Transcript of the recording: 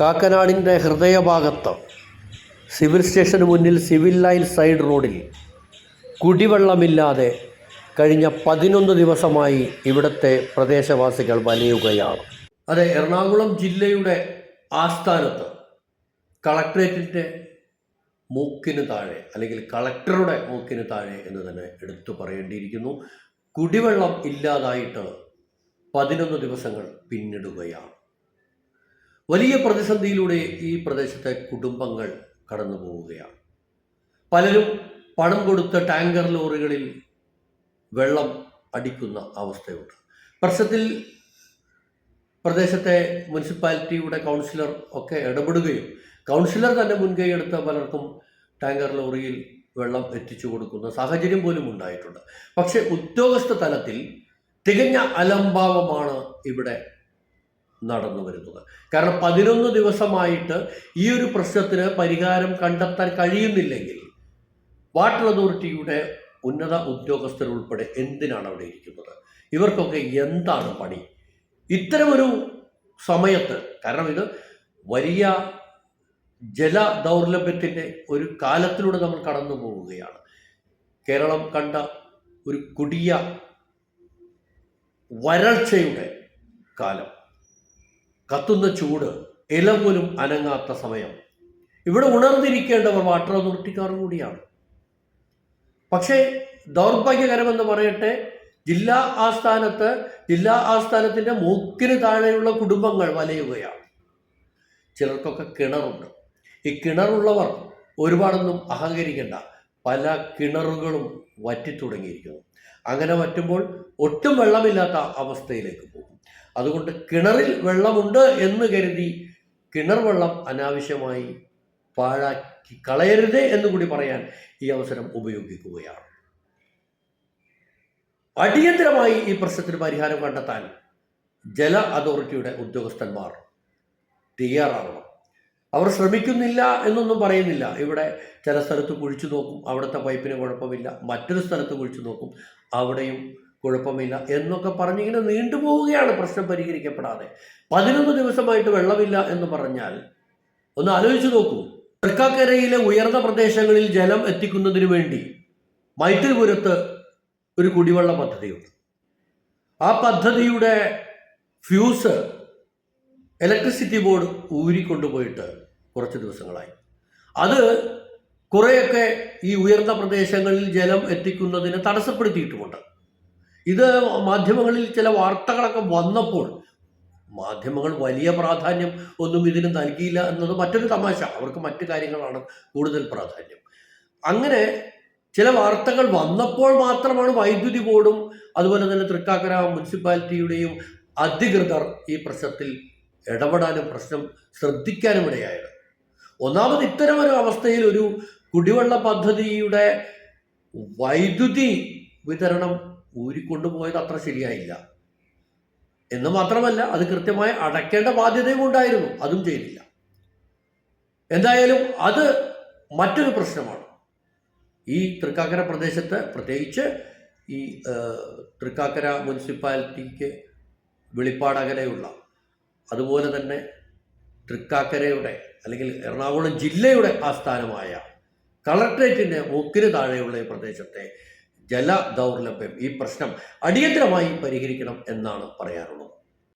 കാക്കനാടിന്റെ ഹൃദയഭാഗത്ത് സിവിൽ സ്റ്റേഷന് മുന്നിൽ civil line side റോഡിൽ കുടിവെള്ളമില്ലാതെ കഴിഞ്ഞ പതിനൊന്ന് ദിവസമായി ഇവിടുത്തെ പ്രദേശവാസികൾ വലയുകയാണ്. അതെ എറണാകുളം ജില്ലയുടെ ആസ്ഥാനത്ത് കളക്ട്രേറ്റിന്റെ മൂക്കിന് താഴെ അല്ലെങ്കിൽ കളക്ടറുടെ മൂക്കിന് താഴെ എന്ന് തന്നെ എടുത്തു പറയേണ്ടിയിരിക്കുന്നു. കുടിവെള്ളം ഇല്ലാതായിട്ട് പതിനൊന്ന് ദിവസങ്ങൾ പിന്നിടുകയാണ്. വലിയ പ്രതിസന്ധിയിലൂടെ ഈ പ്രദേശത്തെ കുടുംബങ്ങൾ കടന്നു പോവുകയാണ്. പലരും പണം കൊടുത്ത ടാങ്കർ ലോറികളിൽ വെള്ളം അടിക്കുന്ന അവസ്ഥയുണ്ട്. പ്രശ്നത്തിൽ പ്രദേശത്തെ മുനിസിപ്പാലിറ്റിയുടെ കൗൺസിലർ ഒക്കെ ഇടപെടുകയും കൗൺസിലർ തന്നെ മുൻകൈ എടുത്ത പലർക്കും ടാങ്കർ ലോറിയിൽ വെള്ളം എത്തിച്ചു കൊടുക്കുന്ന സാഹചര്യം പോലും ഉണ്ടായിട്ടുണ്ട്. പക്ഷേ ഉദ്യോഗസ്ഥ തലത്തിൽ തികഞ്ഞ അലംഭാവമാണ് ഇവിടെ നടന്നു വരുന്നത്. കാരണം പതിനൊന്ന് ദിവസമായിട്ട് ഈ ഒരു പ്രശ്നത്തിന് പരിഹാരം കണ്ടെത്താൻ കഴിയുന്നില്ലെങ്കിൽ വാട്ടർ അതോറിറ്റിയുടെ ഉന്നത ഉദ്യോഗസ്ഥരുൾപ്പെടെ എന്തിനാണ് അവിടെ ഇരിക്കുന്നത്? ഇവർക്കൊക്കെ എന്താണ് പണി? ഇത്തരമൊരു സമയത്ത് കാരണം ഇത് വലിയ ജല ദൗർലഭ്യത്തിന്റെ ഒരു കാലത്തിലൂടെ നമ്മൾ കടന്നു പോവുകയാണ്. കേരളം കണ്ട ഒരു കൊടിയ വരൾച്ചയുടെ കാലം. കത്തുന്ന ചൂട് ഇല പോലും അനങ്ങാത്ത സമയം. ഇവിടെ ഉണർന്നിരിക്കേണ്ടവർ വാട്ടർ അതോറിറ്റിക്കാർ കൂടിയാണ്. പക്ഷേ ദൗർഭാഗ്യകരമെന്ന് പറയട്ടെ ജില്ലാ ആസ്ഥാനത്ത് ജില്ലാ ആസ്ഥാനത്തിന്റെ മൂക്കിന് താഴെയുള്ള കുടുംബങ്ങൾ വലയുകയാണ്. ചിലർക്കൊക്കെ കിണറുണ്ട്. ഈ കിണറുള്ളവർ ഒരുപാടൊന്നും അഹങ്കരിക്കേണ്ട. പല കിണറുകളും വറ്റിത്തുടങ്ങിയിരിക്കുന്നു. അങ്ങനെ വറ്റുമ്പോൾ ഒട്ടും വെള്ളമില്ലാത്ത അവസ്ഥയിലേക്ക് അതുകൊണ്ട് കിണറിൽ വെള്ളമുണ്ട് എന്ന് കരുതി കിണർ വെള്ളം അനാവശ്യമായി പാഴാക്കി കളയരുത് എന്ന് കൂടി പറയാൻ ഈ അവസരം ഉപയോഗിക്കുകയാണ്. അടിയന്തരമായി ഈ പ്രശ്നത്തിന് പരിഹാരം കണ്ടെത്താൻ ജല അതോറിറ്റിയുടെ ഉദ്യോഗസ്ഥന്മാർ തയ്യാറാവണം. അവർ ശ്രമിക്കുന്നില്ല എന്നൊന്നും പറയുന്നില്ല. ഇവിടെ ചില സ്ഥലത്ത് കുഴിച്ചു നോക്കും അവിടുത്തെ പൈപ്പിന് കുഴപ്പമില്ല. മറ്റൊരു സ്ഥലത്ത് കുഴിച്ചു നോക്കും അവിടെയും കുഴപ്പമില്ല എന്നൊക്കെ പറഞ്ഞിങ്ങനെ നീണ്ടുപോവുകയാണ് പ്രശ്നം പരിഹരിക്കപ്പെടാതെ. പതിനൊന്ന് ദിവസമായിട്ട് വെള്ളമില്ല എന്ന് പറഞ്ഞാൽ ഒന്ന് ആലോചിച്ച് നോക്കൂ. തൃക്കാക്കരയിലെ ഉയർന്ന പ്രദേശങ്ങളിൽ ജലം എത്തിക്കുന്നതിന് വേണ്ടി മൈത്രിപുരത്ത് ഒരു കുടിവെള്ള പദ്ധതിയുണ്ട്. ആ പദ്ധതിയുടെ ഫ്യൂസ് ഇലക്ട്രിസിറ്റി ബോർഡ് ഊരിക്കൊണ്ടുപോയിട്ട് കുറച്ച് ദിവസങ്ങളായി. അത് കുറേയൊക്കെ ഈ ഉയർന്ന പ്രദേശങ്ങളിൽ ജലം എത്തിക്കുന്നതിന് തടസ്സപ്പെടുത്തിയിട്ടുമുണ്ട്. ഇത് മാധ്യമങ്ങളിൽ ചില വാർത്തകളൊക്കെ വന്നപ്പോൾ മാധ്യമങ്ങൾ വലിയ പ്രാധാന്യം ഒന്നും ഇതിന് നൽകിയില്ല എന്നത് മറ്റൊരു തമാശ. അവർക്ക് മറ്റു കാര്യങ്ങളാണ് കൂടുതൽ പ്രാധാന്യം. അങ്ങനെ ചില വാർത്തകൾ വന്നപ്പോൾ മാത്രമാണ് വൈദ്യുതി ബോർഡും അതുപോലെ തന്നെ തൃക്കാക്കര മുനിസിപ്പാലിറ്റിയുടെയും അധികൃതർ ഈ പ്രശ്നത്തിൽ ഇടപെടാനും പ്രശ്നം ശ്രദ്ധിക്കാനും ഇടയായത്. ഒന്നാമത് ഇത്തരം ഒരു അവസ്ഥയിൽ ഒരു കുടിവെള്ള പദ്ധതിയുടെ വൈദ്യുതി വിതരണം ഊരിക്കൊണ്ടുപോയത് അത്ര ശരിയായില്ല. എന്ന് മാത്രമല്ല അത് കൃത്യമായി അടയ്ക്കേണ്ട ബാധ്യതയും ഉണ്ടായിരുന്നു. അതും ചെയ്തില്ല. എന്തായാലും അത് മറ്റൊരു പ്രശ്നമാണ്. ഈ തൃക്കാക്കര പ്രദേശത്ത് പ്രത്യേകിച്ച് ഈ തൃക്കാക്കര മുനിസിപ്പാലിറ്റിക്ക് വെളിപ്പാടകലെയുള്ള അതുപോലെ തന്നെ തൃക്കാക്കരയുടെ അല്ലെങ്കിൽ എറണാകുളം ജില്ലയുടെ ആസ്ഥാനമായ കളക്ട്രേറ്റിന്റെ മൂക്കിന് താഴെയുള്ള ഈ പ്രദേശത്തെ ജല ദൗർലഭ്യം ഈ പ്രശ്നം അടിയന്തരമായി പരിഹരിക്കണം എന്നാണ് പറയാനുള്ളത്